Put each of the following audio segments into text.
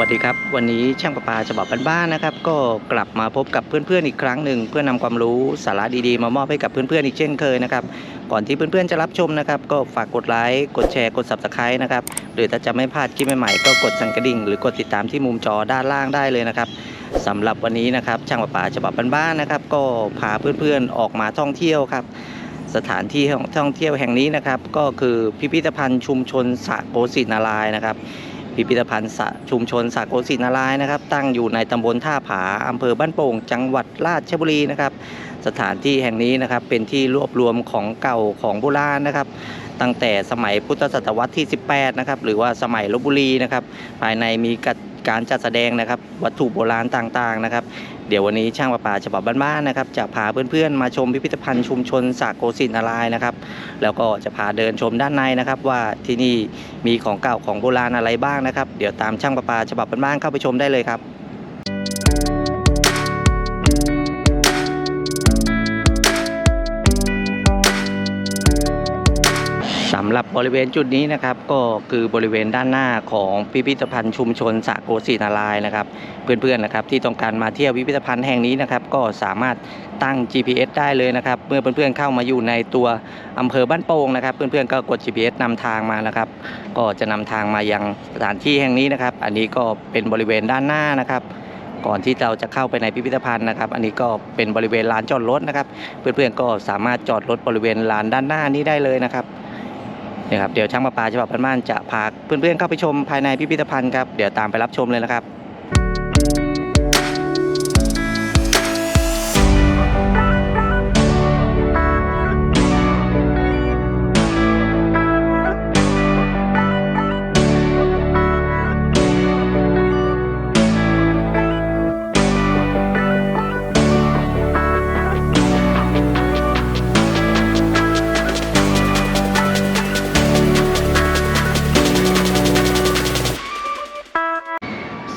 วัสดีครับ วันนี้ช่างประปาฉบับบ้านๆนะครับ ก็กลับมาพบกับเพื่อนๆอีกครั้งหนึ่งเพื่อนำความรู้สาระดีๆ มามอบให้กับเพื่อนๆอีกเช่นเคยนะครับก่อนที่เพื่อนๆจะรับชมนะครับ ก็ฝากกดไลค์กดแชร์กด subscribe นะครับหรือถ้าจะไม่พลาดคลิปใหม่ๆก็กดสั่นกระดิ่งหรือกดติดตามที่มุมจอด้านล่างได้เลยนะครับสำหรับวันนี้นะครับช่างประปาฉบับบ้านๆนะครับ ก็พาเพื่อนๆออกมาท่องเที่ยวครับสถานที่ท่องเที่ยวแห่งนี้นะครับ ก็คือพิพิธภัณฑ์ชุมชนสะโกสินารายนะครับ พิพิธภัณฑ์ชุมชนสระโกสินารายนะครับ ตั้งอยู่ในตำบลท่าผาอำเภอบ้านโป่ง จังหวัดราชบุรีนะครับ สถานที่แห่งนี้นะครับเป็นที่รวบรวมของเก่าของโบราณนะครับ ตั้งแต่สมัยพุทธศตวรรษที่ 18 นะครับ หรือว่าสมัยลบบุรีนะครับ ภายในมีการจัดแสดงนะครับ วัตถุโบราณต่างๆนะครับ เดี๋ยววันนี้ช่างประปาฉบับบ้านๆนะครับ จะพาเพื่อนๆมาชมพิพิธภัณฑ์ชุมชนสากโกสินารายณ์นะครับ แล้วก็จะพาเดินชมด้านในนะครับ ว่าที่นี่มีของเก่าของโบราณอะไรบ้างนะครับ เดี๋ยวตามช่างประปาฉบับบ้านๆเข้าไปชมได้เลยครับำหรับบริเวณจุดนี้นะครับก็คือบริเวณด้านหน้าของพิพิธภัณฑ์ชุมชนสะโกสินารายนะครับเพื่อนๆนะครับที่ต้องการมาเที่ยวพิพิธภัณฑ์แห่งนี้นะครับก็สามารถตั้ง GPS ได้เลยนะครับเมื่อเพื่อนๆเข้ามาอยู่ในตัวอำเภอบ้านโป่งนะครับเพื่อนๆก็กด GPS นำทางมานะครับ ก็จะนำทางมายังสถานที่แห่งนี้นะครับ อันนี้ก็เป็นบริเวณด้านหน้านะครับก่อนที่เราจะเข้าไปในพิพิธภัณฑ์นะครับ อันนี้ก็เป็นบริเวณลานจอดรถนะครับ เพื่อนๆก็สามารถจอดรถบริเวณลานด้านหน้านี้ได้เลยนะครับ นี่ครับเดี๋ยวช่างประปาฉบับบ้านๆจะพาเพื่อนๆเข้าไปชมภายในพิพิธภัณฑ์ครับเดี๋ยวตามไปรับชมเลยนะครับ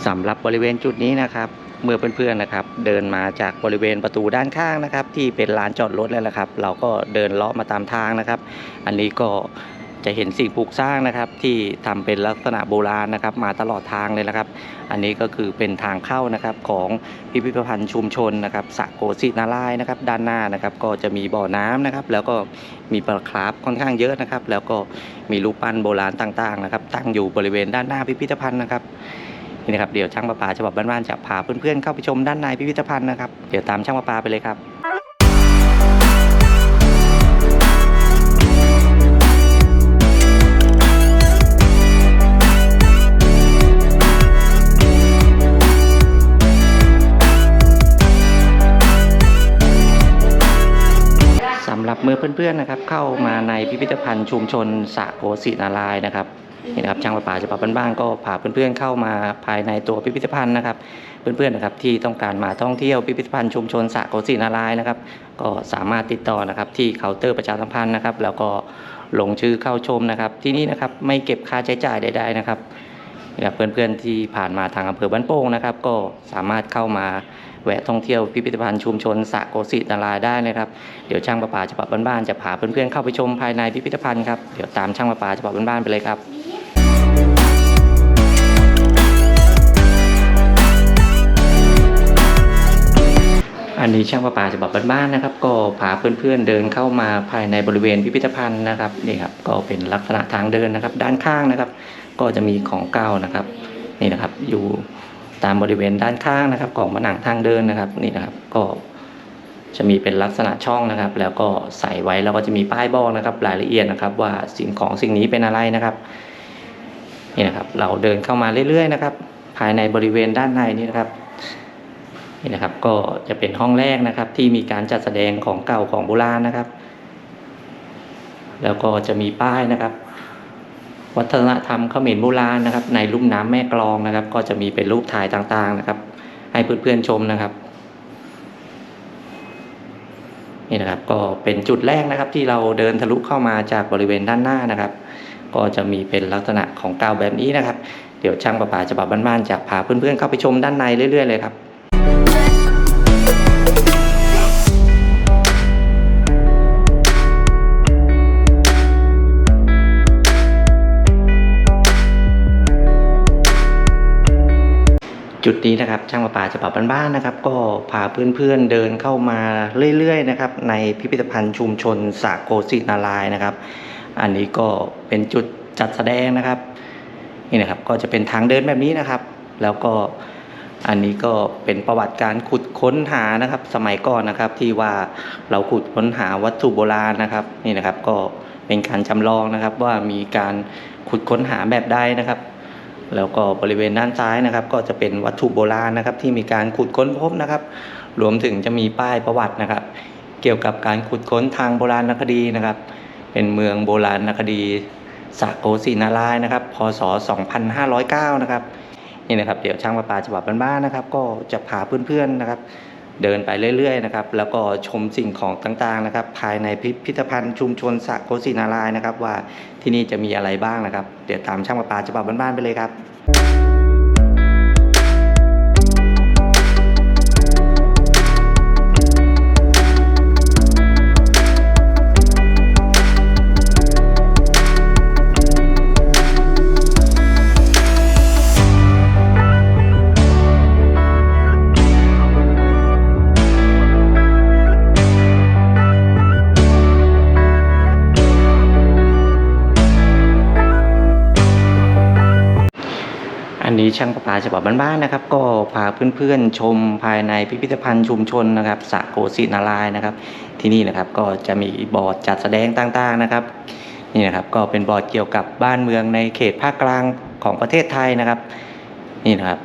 สำหรับบริเวณจุดนี้นะครับ เมื่อเพื่อนๆนะครับ เดินมาจากบริเวณประตูด้านข้างนะครับ ที่เป็นลานจอดรถแล้วนะครับ เราก็เดินเลาะมาตามทางนะครับ อันนี้ก็จะเห็นสิ่งปลูกสร้างนะครับ ที่ทำเป็นลักษณะโบราณนะครับ มาตลอดทางเลยนะครับ อันนี้ก็คือเป็นทางเข้านะครับของพิพิธภัณฑ์ชุมชนนะครับสะโกสินารายนะครับ ด้านหน้านะครับ ก็จะมีบ่อน้ำนะครับ แล้วก็มีปลาคราฟค่อนข้างเยอะนะครับ แล้วก็มีรูปปั้นโบราณต่างๆนะครับ ตั้งอยู่บริเวณด้านหน้าพิพิธภัณฑ์นะครับ นี่นะครับเดี๋ยวช่างประปาฉบับบ้านๆจะพาเพื่อนๆเข้าไปชมด้านในพิพิธภัณฑ์นะครับเดี๋ยวตามช่างประปาไปเลยครับสำหรับเมื่อเพื่อนๆนะครับเข้ามาในพิพิธภัณฑ์ชุมชนสะโกสินารายนะครับ นี่นะครับช่างประปาฉบับบ้านๆก็พาเพื่อนๆเข้ามาภายในตัวพิพิธภัณฑ์นะครับ เพื่อนๆนะครับที่ต้องการมาท่องเที่ยวพิพิธภัณฑ์ชุมชนสระโกสินารายนะครับ ก็สามารถติดต่อนะครับที่เคาน์เตอร์ประชาสัมพันธ์นะครับ แล้วก็ลงชื่อเข้าชมนะครับ ที่นี่นะครับไม่เก็บค่าใช้จ่ายใด ๆนะครับนะครับเพื่อนๆที่ผ่านมาทางอำเภอบ้านโป่งนะครับ ก็สามารถเข้ามาแวะท่องเที่ยวพิพิธภัณฑ์ชุมชนสะโกสินารายได้นะครับ เดี๋ยวช่างประปาฉบับบ้านๆจะพาเพื่อนๆเข้าไปชมภายในพิพิธภัณฑ์ครับ เดี๋ยวตามช่างประปาฉบับบ้านๆไปเลยครับ อันนี้ช่างประปาฉบับบ้านๆนะครับ ก็พาเพื่อนๆเดินเข้ามาภายในบริเวณพิพิธภัณฑ์นะครับนี่ครับก็เป็นลักษณะทางเดินนะครับ ด้านข้างนะครับ ก็จะมีของเก่านะครับนี่นะครับ อยู่ตามบริเวณด้านข้างนะครับ ของผนังทางเดินนะครับนี่นะครับก็จะมีเป็นลักษณะช่องนะครับ แล้วก็ใส่ไว้แล้วก็จะมีป้ายบอกนะครับ รายละเอียดนะครับ ว่าสิ่งของสิ่งนี้เป็นอะไรนะครับนี่นะครับ เราเดินเข้ามาเรื่อยๆนะครับ ภายในบริเวณด้านในนี้นะครับ นี่นะครับ ก็จะเป็นห้องแรกนะครับ ที่มีการจัดแสดงของเก่าของโบราณนะครับ แล้วก็จะมีป้ายนะครับ วัฒนธรรมเขมรโบราณนะครับ ในลุ่มน้ำแม่กลองนะครับ ก็จะมีเป็นรูปถ่ายต่างๆนะครับ ให้เพื่อนๆชมนะครับนี่นะครับก็เป็นจุดแรกนะครับที่เราเดินทะลุเข้ามาจากบริเวณด้านหน้านะครับ ก็จะมีเป็นลักษณะของเก่าแบบนี้นะครับ เดี๋ยวช่างประปาฉบับบ้านๆจะพาเพื่อนๆเข้าไปชมด้านในเรื่อยๆเลยครับ จุดนี้นะครับช่างประปาฉบับบ้านๆนะครับ ก็พาเพื่อนๆเดินเข้ามาเรื่อยๆนะครับในพิพิธภัณฑ์ชุมชนสระโกสินารายนะครับ อันนี้ก็เป็นจุดจัดแสดงนะครับนี่นะครับก็จะเป็นทางเดินแบบนี้นะครับ แล้วก็อันนี้ก็เป็นประวัติการขุดค้นหานะครับ สมัยก่อนนะครับที่ว่าเราขุดค้นหาวัตถุโบราณนะครับนี่นะครับก็เป็นการจำลองนะครับว่ามีการขุดค้นหาแบบใดนะครับ แล้วก็บริเวณด้านซ้ายนะครับ ก็จะเป็นวัตถุโบราณนะครับ ที่มีการขุดค้นพบนะครับ รวมถึงจะมีป้ายประวัตินะครับ เกี่ยวกับการขุดค้นทางโบราณคดีนะครับ เป็นเมืองโบราณคดีสากโกสินารายนะครับ พศ 2509 นะครับ นี่นะครับ เดี๋ยวช่างประปาฉบับบ้านๆนะครับ ก็จะพาเพื่อนๆนะครับ เดินไปเรื่อยๆนะครับแล้วก็ชมสิ่งของต่างๆนะครับ ภายในพิพิธภัณฑ์ชุมชนสะโคศินารายนะครับ ว่าที่นี่จะมีอะไรบ้างนะครับ เดี๋ยวตามช่างประปาฉบับบ้านๆไปเลยครับ ช่างประปาฉบับบ้านๆนะครับ ก็พาเพื่อนๆชมภายในพิพิธภัณฑ์ชุมชนนะครับสะโกสินารายนะครับ ที่นี่นะครับก็จะมีบอร์ดจัดแสดงต่างๆนะครับนี่นะครับก็เป็นบอร์ดเกี่ยวกับบ้านเมืองในเขตภาคกลางของประเทศไทยนะครับนี่นะครับ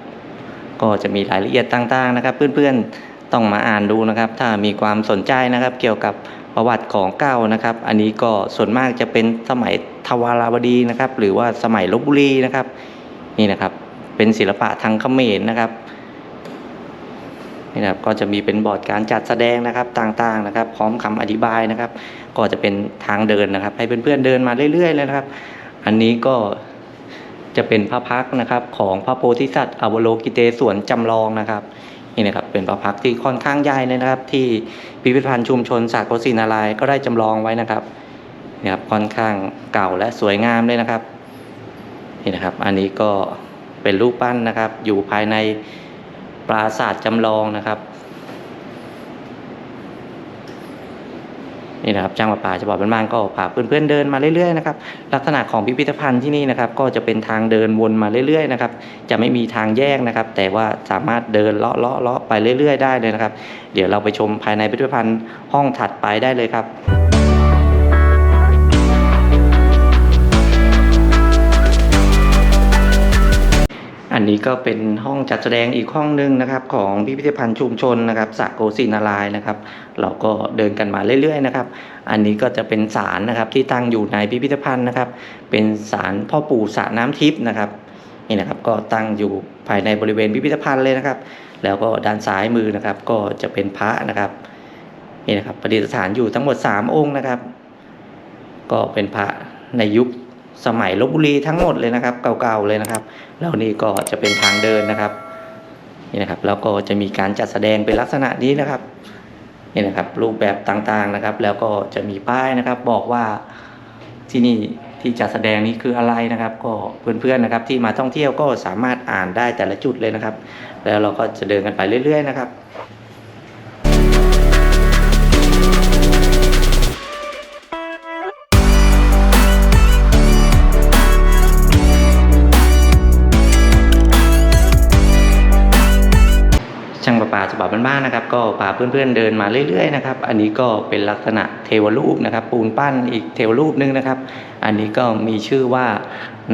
ก็จะมีรายละเอียดต่างๆนะครับ เพื่อนๆต้องมาอ่านดูนะครับ ถ้ามีความสนใจนะครับ เกี่ยวกับประวัติของเก่านะครับ อันนี้ก็ส่วนมากจะเป็นสมัยทวาราวดีนะครับ หรือว่าสมัยลบบุรีนะครับ นี่นะครับ เป็นศิลปะทางเขมรนะครับนี่นะครับก็จะมีเป็นบอร์ดการจัดแสดงนะครับต่างๆนะครับ พร้อมคำอธิบายนะครับ ก็จะเป็นทางเดินนะครับ ให้เพื่อนๆเดินมาเรื่อยๆเลยนะครับ อันนี้ก็จะเป็นพระพักนะครับของพระโพธิสัตว์อวโลกิเตศวนจำลองนะครับนี่นะครับเป็นพระพักที่ค่อนข้างใหญ่เลยนะครับ ที่พิพิธภัณฑ์ชุมชนสากโกศินารายก็ได้จำลองไว้นะครับนี่ครับค่อนข้างเก่าและสวยงามเลยนะครับนี่นะครับ อันนี้ก็ เป็นรูปปั้นนะครับ อยู่ภายในปราสาทจำลองนะครับนี่นะครับจ้างประปาจะบอกเป็นบ้านๆก็พาเพื่อนๆเดินมาเรื่อยๆนะครับลักษณะของพิพิธภัณฑ์ที่นี่นะครับ ก็จะเป็นทางเดินวนมาเรื่อยๆนะครับ จะไม่มีทางแยกนะครับ แต่ว่าสามารถเดินเลาะเลาะเลาะไปเรื่อยๆได้เลยนะครับ เดี๋ยวเราไปชมภายในพิพิธภัณฑ์ห้องถัดไปได้เลยครับ นนี้ก็เป็นห้องจัดแสดงอีกห้องหนึ่งนะครับ ของพิพิธภัณฑ์ชุมชนนะครับสะโกศินารายนะครับ เราก็เดินกันมาเรื่อยๆนะครับ อันนี้ก็จะเป็นศาลนะครับที่ตั้งอยู่ในพิพิธภัณฑ์นะครับ เป็นศาลพ่อปู่สระน้ำทิพย์นะครับนี่นะครับก็ตั้งอยู่ภายในบริเวณพิพิธภัณฑ์เลยนะครับ แล้วก็ด้านซ้ายมือนะครับ ก็จะเป็นพระนะครับนี่นะครับประดิษฐานอยู่ทั้งหมด 3 องค์นะครับ ก็เป็นพระในยุค สมัยลบบุรีทั้งหมดเลยนะครับ เก่าๆเลยนะครับ แล้วนี่ก็จะเป็นทางเดินนะครับนี่นะครับ แล้วก็จะมีการจัดแสดงเป็นลักษณะนี้นะครับนี่นะครับ รูปแบบต่างๆนะครับ แล้วก็จะมีป้ายนะครับ บอกว่าที่นี่ที่จัดแสดงนี้คืออะไรนะครับ ก็เพื่อนๆนะครับ ที่มาท่องเที่ยวก็สามารถอ่านได้แต่ละจุดเลยนะครับ แล้วเราก็จะเดินกันไปเรื่อย ๆ นะครับ งประปาฉบับบ้านๆนะครับ ก็พาเพื่อนๆเดินมาเรื่อยๆนะครับ อันนี้ก็เป็นลักษณะเทวรูปนะครับ ปูนปั้นอีกเทวรูปหนึงนะครับ อันนี้ก็มีชื่อว่า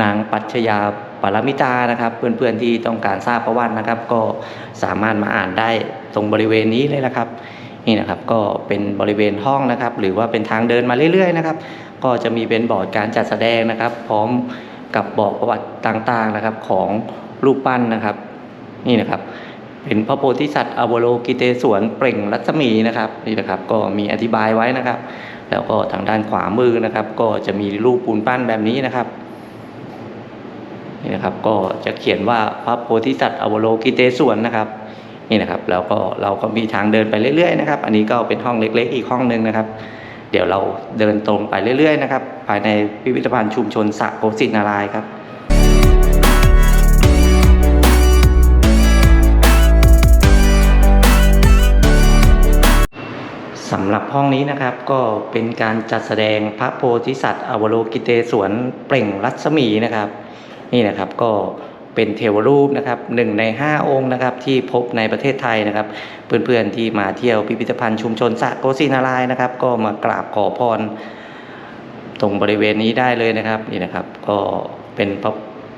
นางปัชญาปรมิตานะครับ เพื่อนๆที่ต้องการทราบประวัตินะครับ ก็สามารถมาอ่านได้ตรงบริเวณนี้เลยนะครับนี่นะครับก็เป็นบริเวณห้องนะครับ หรือว่าเป็นทางเดินมาเรื่อยๆนะครับ ก็จะมีเป็นบอร์ดการจัดแสดงนะครับ พร้อมกับบอกประวัติต่างๆนะครับของรูปปั้นนะครับ นี่นะครับ เป็นพระโพธิสัตว์อวโลกิเตศวนเปล่งรัศมีนะครับนี่นะครับก็มีอธิบายไว้นะครับ แล้วก็ทางด้านขวามือนะครับ ก็จะมีรูปปูนปั้นแบบนี้นะครับนี่นะครับก็จะเขียนว่าพระโพธิสัตว์อวโลกิเตศวนนะครับนี่นะครับแล้วก็เราก็มีทางเดินไปเรื่อยๆนะครับ อันนี้ก็เป็นห้องเล็ก ๆ อีกห้องหนึ่งนะครับ เดี๋ยวเราเดินตรงไปเรื่อยๆนะครับ ภายในพิพิธภัณฑ์ชุมชนสระโกสินารายครับ สำหรับห้องนี้นะครับก็เป็นการจัดแสดงพระโพธิสัตว์อวโลกิเตศวนเปล่งรัศมีนะครับ นี่นะครับก็เป็นเทวรูปนะครับหนึ่งใน 5 องค์นะครับที่พบในประเทศไทยนะครับ เพื่อนๆที่มาเที่ยวพิพิธภัณฑ์ชุมชนสะโกศินารายนะครับ ก็มากราบขอพร ตรงบริเวณนี้ได้เลยนะครับนี่นะครับ ก็เป็น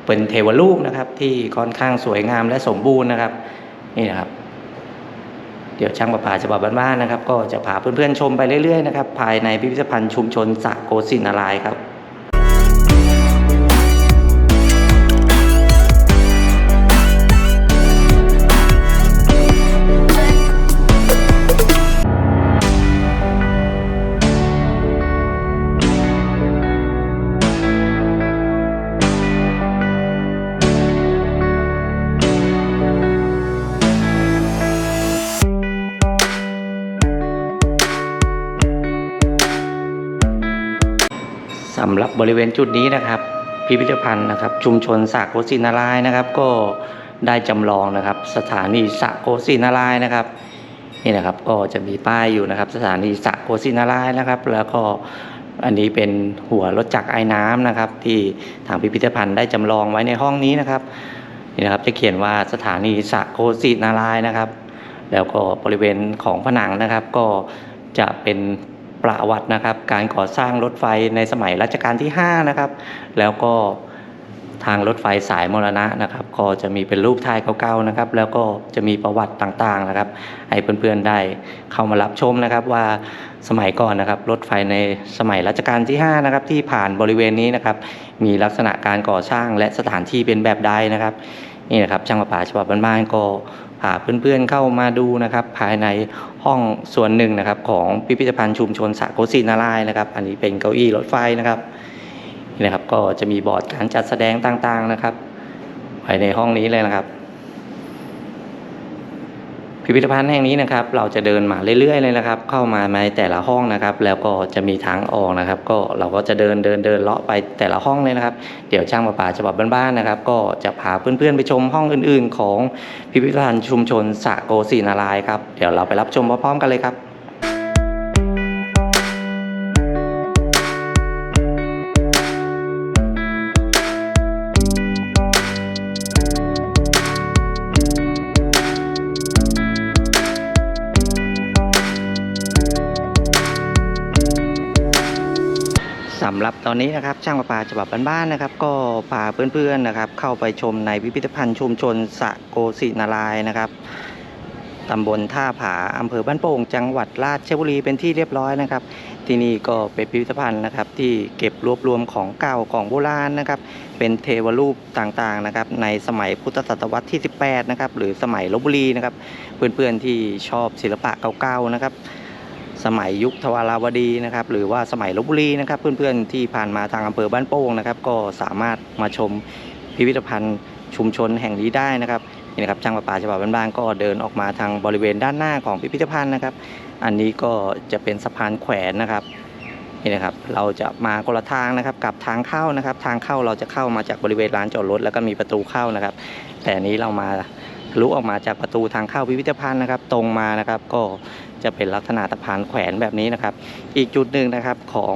เป็นเทวรูปนะครับที่ค่อนข้างสวยงามและสมบูรณ์นะครับ นี่นะครับ เดี๋ยวช่างประปาฉบับบ้านๆนะครับ ก็จะพาเพื่อนๆชมไปเรื่อยๆนะครับภายในพิพิธภัณฑ์ชุมชนสะโกศินารายครับ บริเวณจุดนี้นะครับ พิพิธภัณฑ์นะครับ ชุมชนสะโกศินารายนะครับ ก็ได้จำลองนะครับ สถานีสะโกศินารายนะครับนี่นะครับก็จะมีป้ายอยู่นะครับ สถานีสะโกศินารายนะครับ แล้วก็อันนี้เป็นหัวรถจักรไอ้น้ำนะครับ ที่ทางพิพิธภัณฑ์ได้จำลองไว้ในห้องนี้นะครับนี่นะครับจะเขียนว่าสถานีสะโกศินารายนะครับ แล้วก็บริเวณของผนังนะครับ ก็จะเป็น ประวัตินะครับ การก่อสร้างรถไฟในสมัยรัชกาลที่ 5 นะครับ แล้วก็ทางรถไฟสายมรณะนะครับ ก็จะมีเป็นรูปถ่ายเก่าๆนะครับ แล้วก็จะมีประวัติต่างๆนะครับ ให้เพื่อนๆได้เข้ามารับชมนะครับว่าสมัยก่อนนะครับ รถไฟในสมัยรัชกาลที่ 5 นะครับ ที่ผ่านบริเวณนี้นะครับ มีลักษณะการก่อสร้างและสถานที่เป็นแบบใดนะครับ นี่นะครับช่างประปาฉบับบ้านๆก็ พาเพื่อนๆเข้ามาดูนะครับ ภายในห้องส่วนหนึ่งนะครับ ของพิพิธภัณฑ์ชุมชนสะโกศินารายนะครับ อันนี้เป็นเก้าอี้รถไฟนะครับนี่นะครับ ก็จะมีบอร์ดการจัดแสดงต่างๆนะครับภายในห้องนี้เลยนะครับ พิพิธภัณฑ์แห่งนี้นะครับ เราจะเดินมาเรื่อยๆเลยนะครับ เข้ามาในแต่ละห้องนะครับ แล้วก็จะมีทางออกนะครับ ก็เราก็จะเดินเดินเดินเลาะไปแต่ละห้องเลยนะครับ เดี๋ยวช่างประปาฉบับบ้านๆนะครับ ก็จะพาเพื่อนๆไปชมห้องอื่นๆ ของพิพิธภัณฑ์ชุมชนสะโกศินารายครับ เดี๋ยวเราไปรับชมพร้อมๆกันเลยครับ อนนี้นะครับช่างประปาฉบับบ้านๆนะครับ ก็พาเพื่อนๆนะครับ เข้าไปชมในพิพิธภัณฑ์ชุมชนสะโกศินารายนะครับตำบลท่าผาอำเภอบ้านโป่งจังหวัดราชบุรีเป็นที่เรียบร้อยนะครับ ที่นี่ก็เป็นพิพิธภัณฑ์นะครับ ที่เก็บรวบรวมของเก่าของโบราณนะครับ เป็นเทวรูปต่างๆนะครับ ในสมัยพุทธศตวรรษที่ 18 นะครับ หรือสมัยลบบุรีนะครับ เพื่อนๆที่ชอบศิลปะเก่าๆนะครับ สมัยยุคทวาราวดีนะครับ หรือว่าสมัยลบบุรีนะครับ เพื่อนๆที่ผ่านมาทางอำเภอบ้านโป่งนะครับ ก็สามารถมาชมพิพิธภัณฑ์ชุมชนแห่งนี้ได้นะครับนี่นะครับช่างประปาฉบับบ้านๆก็เดินออกมาทางบริเวณด้านหน้าของพิพิธภัณฑ์นะครับ อันนี้ก็จะเป็นสะพานแขวนนะครับนี่นะครับ เราจะมาคนละทางนะครับกับทางเข้านะครับ ทางเข้าเราจะเข้ามาจากบริเวณลานจอดรถแล้วก็มีประตูเข้านะครับ แต่อันนี้เรามา ลุออกมาจากประตูทางเข้าพิพิธภัณฑ์นะครับ ตรงมานะครับก็จะเป็นลักษณะสะพานแขวนแบบนี้นะครับ อีกจุดหนึ่งนะครับของ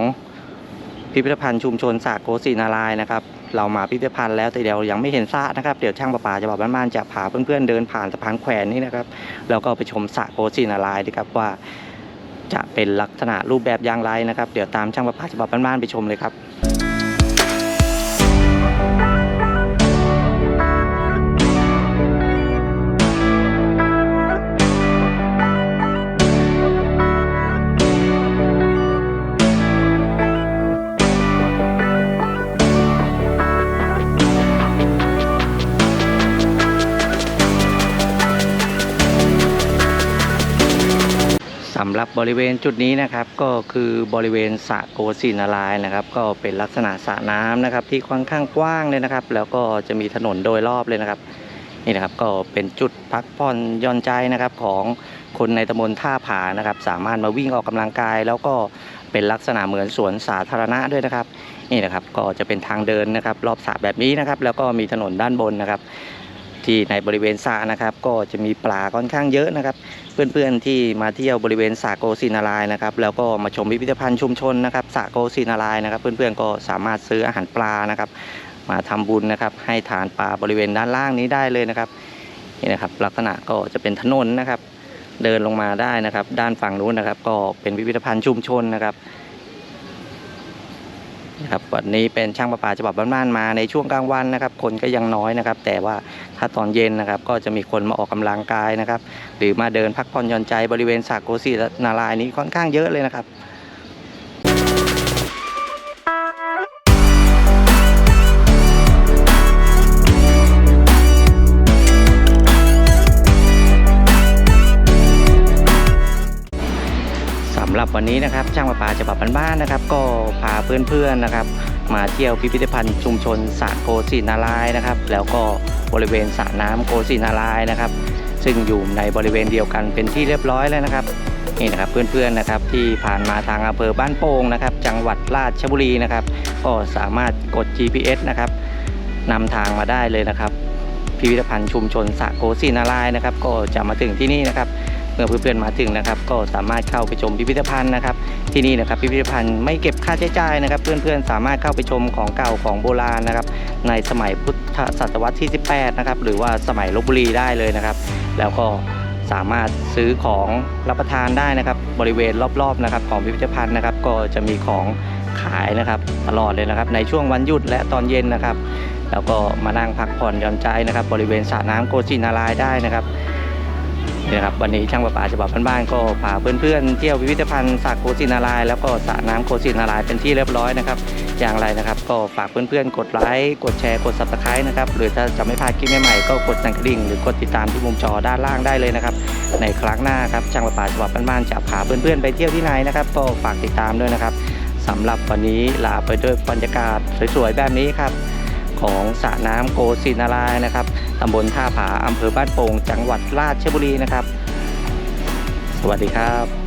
พิพิธภัณฑ์ชุมชนสระโกศินารายนะครับ เรามาพิพิธภัณฑ์แล้วแต่เดี๋ยวยังไม่เห็นสะนะครับ เดี๋ยวช่างประปาจะบอกบ้านๆจะพาเพื่อนๆเดินผ่านสะพานแขวนนี้นะครับแล้วก็ไปชมสระโกศินารายดีครับว่าจะเป็นลักษณะรูปแบบอย่างไรนะครับ เดี๋ยวตามช่างประปาฉบับบ้านๆไปชมเลยครับ บริเวณจุดนี้นะครับก็คือบริเวณสระโกศินารายนะครับ ก็เป็นลักษณะสระน้ำนะครับ ที่ค่อนข้างกว้างเลยนะครับ แล้วก็จะมีถนนโดยรอบเลยนะครับนี่นะครับก็เป็นจุดพักผ่อนย่อนใจนะครับของคนในตำบลท่าผานะครับ สามารถมาวิ่งออกกำลังกาย แล้วก็เป็นลักษณะเหมือนสวนสาธารณะด้วยนะครับนี่นะครับก็จะเป็นทางเดินนะครับ รอบสระแบบนี้นะครับ แล้วก็มีถนนด้านบนนะครับ ที่ในบริเวณสระนะครับ ก็จะมีปลาค่อนข้างเยอะนะครับ เพื่อนๆที่มาเที่ยวบริเวณสระโกศินารายนะครับ แล้วก็มาชมพิพิธภัณฑ์ชุมชนนะครับสระโกศินารายนะครับ เพื่อนๆก็สามารถซื้ออาหารปลานะครับ มาทำบุญนะครับ ให้ทานปลาบริเวณด้านล่างนี้ได้เลยนะครับนี่นะครับ ลักษณะก็จะเป็นถนนนะครับ เดินลงมาได้นะครับ ด้านฝั่งนู้นนะครับ ก็เป็นพิพิธภัณฑ์ชุมชนนะครับ นะครับวันนี้เป็นช่างประปาฉบับบ้านๆมาในช่วงกลางวันนะครับ คนก็ยังน้อยนะครับ แต่ว่าถ้าตอนเย็นนะครับ ก็จะมีคนมาออกกำลังกายนะครับ หรือมาเดินพักผ่อนหย่อนใจบริเวณสากโกศินารายนี้ค่อนข้างเยอะเลยนะครับ หรับวันนี้นะครับ ช่างประปาฉบับบ้านๆนะครับ ก็พาเพื่อนๆนะครับ มาเที่ยวพิพิธภัณฑ์ชุมชนสระโกศินารายนะครับ แล้วก็บริเวณสระน้ำโกศินารายนะครับ ซึ่งอยู่ในบริเวณเดียวกันเป็นที่เรียบร้อยแล้วนะครับนี่นะครับเพื่อนๆนะครับที่ผ่านมาทางอำเภอบ้านโป่งนะครับ จังหวัดราชบุรีนะครับ ก็สามารถกด GPS นะครับนำทางมาได้เลยนะครับ พิพิธภัณฑ์ชุมชนสระโกศินารายนะครับ ก็จะมาถึงที่นี่นะครับ เมื่อเพื่อนๆมาถึงนะครับ ก็สามารถเข้าไปชมพิพิธภัณฑ์นะครับ ที่นี่นะครับพิพิธภัณฑ์ไม่เก็บค่าใช้จ่ายนะครับ เพื่อนๆสามารถเข้าไปชมของเก่าของโบราณนะครับ ในสมัยพุทธศตวรรษที่ 18 นะครับ หรือว่าสมัยลบบุรีได้เลยนะครับ แล้วก็สามารถซื้อของรับประทานได้นะครับ บริเวณรอบๆนะครับ ของพิพิธภัณฑ์นะครับ ก็จะมีของขายนะครับ ตลอดเลยนะครับ ในช่วงวันหยุดและตอนเย็นนะครับ แล้วก็มานั่งพักผ่อนหย่อนใจนะครับ บริเวณสระน้ำโกจินารายได้นะครับ นี่นะครับวันนี้ช่างประปาฉบับบ้านๆก็พาเพื่อนๆเที่ยวพิพิธภัณฑ์สระโกศินาราย แล้วก็สระน้ำโกศินารายเป็นที่เรียบร้อยนะครับ อย่างไรนะครับ ก็ฝากเพื่อนๆ กดไลค์กดแชร์กด subscribe นะครับหรือถ้าจะไม่พลาดคลิปใหม่ๆก็กดสั่นกระดิ่งหรือกดติดตามที่มุมจอด้านล่างได้เลยนะครับ ในครั้งหน้าครับช่างประปาฉบับบ้านๆจะพาเพื่อนๆไปเที่ยวที่ไหนนะครับก็ฝากติดตามด้วยนะครับสำหรับวันนี้ลาไปด้วยบรรยากาศสวยๆแบบนี้ครับ ของสระน้ำโกศินารายนะครับตำบลท่าผาอำเภอบ้านโป่งจังหวัดราชบุรีนะครับ สวัสดีครับ